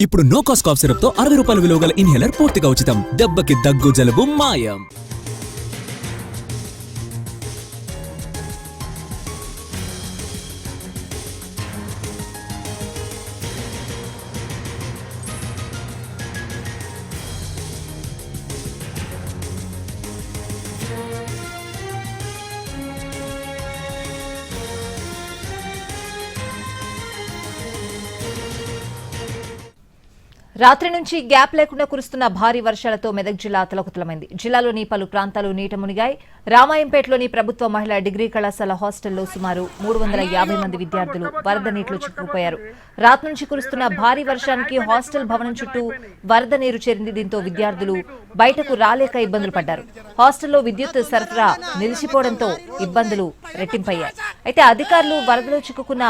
ఇప్పుడు no cost cough సిరప్తో అరవై రూపాయల విలువ గల ఇన్హేలర్ పూర్తిగా ఉచితం. దెబ్బకి దగ్గు జలుబు మాయం. రాత్రి నుంచి గ్యాప్ లేకుండా కురుస్తున్న భారీ వర్షాలతో మెదక్ జిల్లా అతలకుతలమైంది. జిల్లాలోని పలు ప్రాంతాలు నీట మునిగాయి. రామాయంపేటలోని ప్రభుత్వ మహిళా డిగ్రీ కళాశాల హాస్టల్లో సుమారు మూడు వందల యాభై మంది విద్యార్థులు వరద నీటిలో చిక్కుకుపోయారు. రాత్రి నుంచి కురుస్తున్న భారీ వర్షానికి హాస్టల్ భవనం చుట్టూ వరద నీరు చేరింది. దీంతో విద్యార్థులు బయటకు రాలేక ఇబ్బందులు పడ్డారు. హాస్టల్లో విద్యుత్ సరఫరా నిలిచిపోవడంతో ఇబ్బందులు రెట్టింపయ్యాయి. అయితే అధికారులు వరదలో చిక్కుకున్న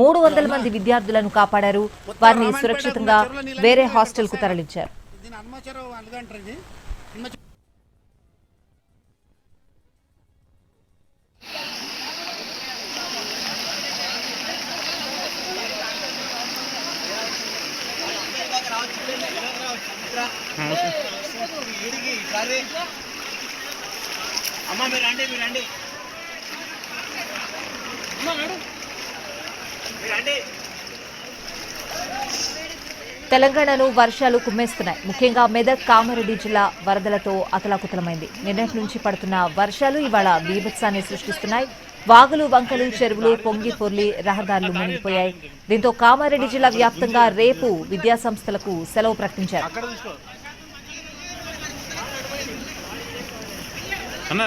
మూడు వందల మంది విద్యార్థులను కాపాడారు. వారిని సురక్షితంగా వేరే హాస్టల్కు తరలించారు. అమ్మా మీరు రండి మీరు రండి అమ్మా మేడం మీరు రండి తెలంగాణను వర్షాలు కుమ్మేస్తున్నాయి. ముఖ్యంగా మెదక్ కామారెడ్డి జిల్లా వరదలతో అతలాకుతలమైంది. నిన్నటి నుంచి పడుతున్న వర్షాలు ఇవాళ బీభత్సాన్ని సృష్టిస్తున్నాయి. వాగులు వంకలు చెరువులు పొంగి పొర్లి రహదారులు మునిగిపోయాయి. దీంతో కామారెడ్డి జిల్లా వ్యాప్తంగా రేపు విద్యాసంస్థలకు సెలవు ప్రకటించారు. అన్నా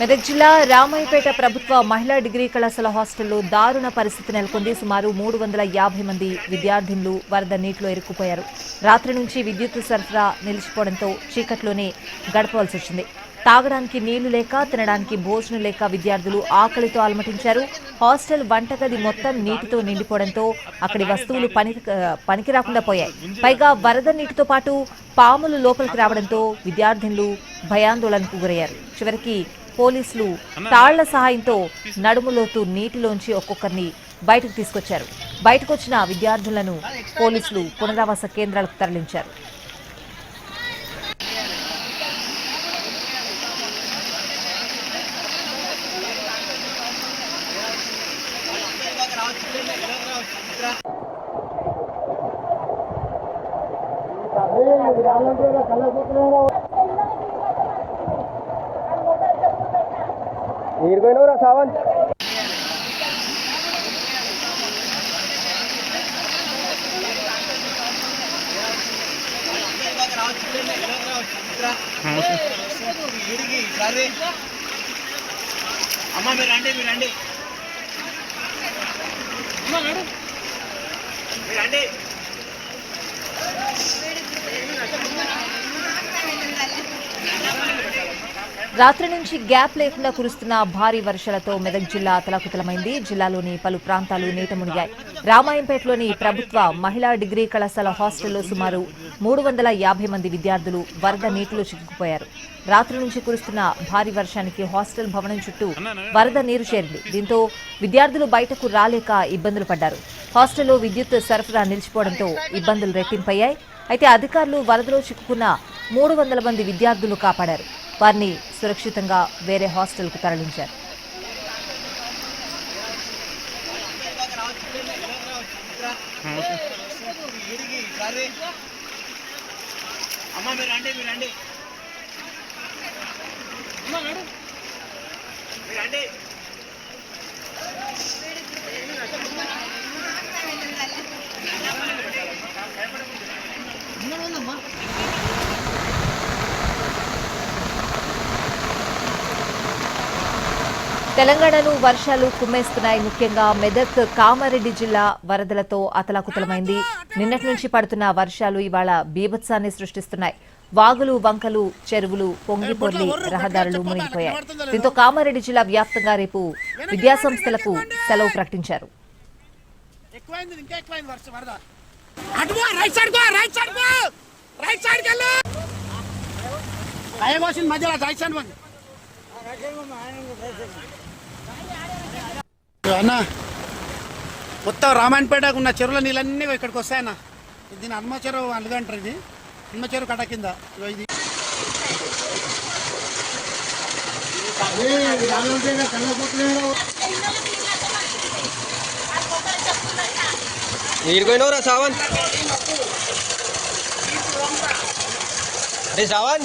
మెదక్ జిల్లా రామాయపేట ప్రభుత్వ మహిళా డిగ్రీ కళాశాల హాస్టల్లో దారుణ పరిస్థితి నెలకొంది. సుమారు మూడు వందల యాభై మంది విద్యార్థినులు వరద నీటిలో ఇరుక్కుపోయారు. రాత్రి నుంచి విద్యుత్ సరఫరా నిలిచిపోవడంతో చీకట్లోనే గడపవలసి వచ్చింది. తాగడానికి నీళ్ళు లేక తినడానికి భోజనం లేక విద్యార్థులు ఆకలితో అలమటించారు. హాస్టల్ వంటగది మొత్తం నీటితో నిండిపోవడంతో అక్కడి వస్తువులు పని పనికి రాకుండా పోయాయి. పైగా వరద నీటితో పాటు పాములు లోపలికి రావడంతో విద్యార్థినులు భయాందోళనకు గురయ్యారు. చివరికి పోలీసులు తాళ్ళ సహాయంతో నడుములోతు నీటిలోంచి ఒక్కొక్కరిని బయటకు తీసుకొచ్చారు. బయటకొచ్చిన విద్యార్థులను పోలీసులు పునరావాస కేంద్రాలకు తరలించారు. నీరుపోయినవురా సావంత్? అమ్మా మీరు రండి మీరు రండి. అమ్మా మీరు రండి. రాత్రి నుంచి గ్యాప్ లేకుండా కురుస్తున్న భారీ వర్షాలతో మెదక్ జిల్లా అతలాకుతలమైంది జిల్లాలోని పలు ప్రాంతాలు నీట మునిగాయి. రామాయంపేటలోని ప్రభుత్వ మహిళా డిగ్రీ కళాశాల హాస్టల్లో సుమారు మూడు వందల యాభై మంది విద్యార్థులు వరద నీటిలో చిక్కుకుపోయారు. రాత్రి నుంచి కురుస్తున్న భారీ వర్షానికి హాస్టల్ భవనం చుట్టూ వరద నీరు చేరింది. దీంతో విద్యార్థులు బయటకు రాలేక ఇబ్బందులు పడ్డారు. హాస్టల్లో విద్యుత్ సరఫరా నిలిచిపోవడంతో ఇబ్బందులు రెట్టింపయ్యాయి. అయితే అధికారులు వరదలో చిక్కుకున్న మూడు వందల మంది విద్యార్థులు కాపాడారు. వారిని సురక్షితంగా వేరే హాస్టల్కు తరలించారు. మీరు రండి మీరు రండి. మీరు రండి. తెలంగాణను వర్షాలు కుమ్మేస్తున్నాయి. ముఖ్యంగా మెదక్ కామారెడ్డి జిల్లా వరదలతో అతలాకుతలమైంది. నిన్నటి నుంచి పడుతున్న వర్షాలు ఇవాళ బీభత్సాన్ని సృష్టిస్తున్నాయి. వాగులు వంకలు చెరువులు పొంగిపొర్లి రహదారులు మునిగిపోయాయి. దీంతో కామారెడ్డి జిల్లా వ్యాప్తంగా రేపు విద్యాసంస్థలకు సెలవు ప్రకటించారు. మధ్యలో అన్న మొత్తం రామాయణపేటకు ఉన్న చెరువుల నీళ్ళన్నీ ఇక్కడికి వస్తాయన్న. దీని హనుమ చెరువు అందుకంటారు ఇది. హనుమ చెరువు కట్ట కింద. ఇది. నీరుకోయినవరా సావన్ అరే సావన్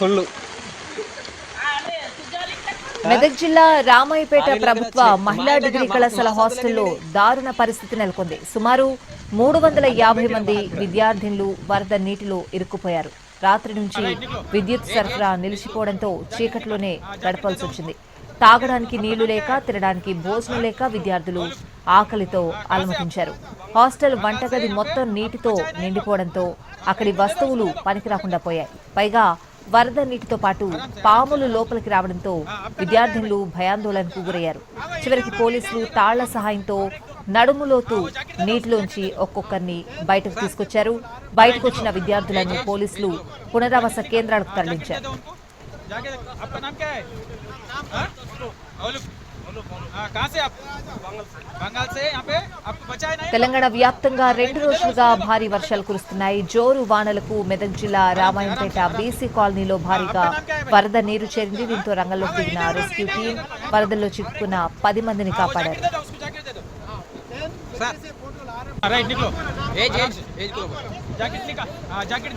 ఫుల్ మెదక్ జిల్లా రామాయపేట ప్రభుత్వ మహిళా డిగ్రీ కళాశాల హాస్టల్లో దారుణ పరిస్థితి నెలకొంది. సుమారు మూడు వందల యాభై మంది విద్యార్థినులు వరద నీటిలో ఇరుక్కుపోయారు. రాత్రి నుంచి విద్యుత్ సరఫరా నిలిచిపోవడంతో చీకట్లోనే గడపాల్సి వచ్చింది. తాగడానికి నీళ్ళు లేక తినడానికి భోజనం లేక విద్యార్థులు ఆకలితో అలమటించారు. హాస్టల్ వంటగది మొత్తం నీటితో నిండిపోవడంతో అక్కడి వస్తువులు పనికిరాకుండా పోయాయి. పైగా వరద నీటితో పాటు పాములు లోపలికి రావడంతో విద్యార్థినులు భయాందోళనకు గురయ్యారు. చివరికి పోలీసులు తాళ్ళ సహాయంతో నడుములోతు నీటిలోంచి ఒక్కొక్కరిని బయటకు తీసుకొచ్చారు. బయటకు వచ్చిన విద్యార్థులను పోలీసులు పునరావాస కేంద్రాలకు తరలించారు. తెలంగాణ వ్యాప్తంగా రెండు రోజులుగా భారీ వర్షాలు కురుస్తున్నాయి. జోరు వానలకు మెదక్ జిల్లా రామాయణపేట బీసీ కాలనీలో భారీగా వరద నీరు చేరింది. దీంతో రంగంలోకి దిగిన రెస్క్యూ టీం వరదల్లో చిక్కుకున్న పది మందిని కాపాడారు. జాకెట్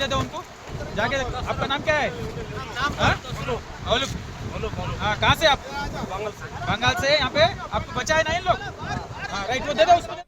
हाँ कहाँ से आप? बंगाल से। बंगाल से? यहाँ पे? आपको बचाए ना इन लोग? हाँ राइट वो दे दो उसको।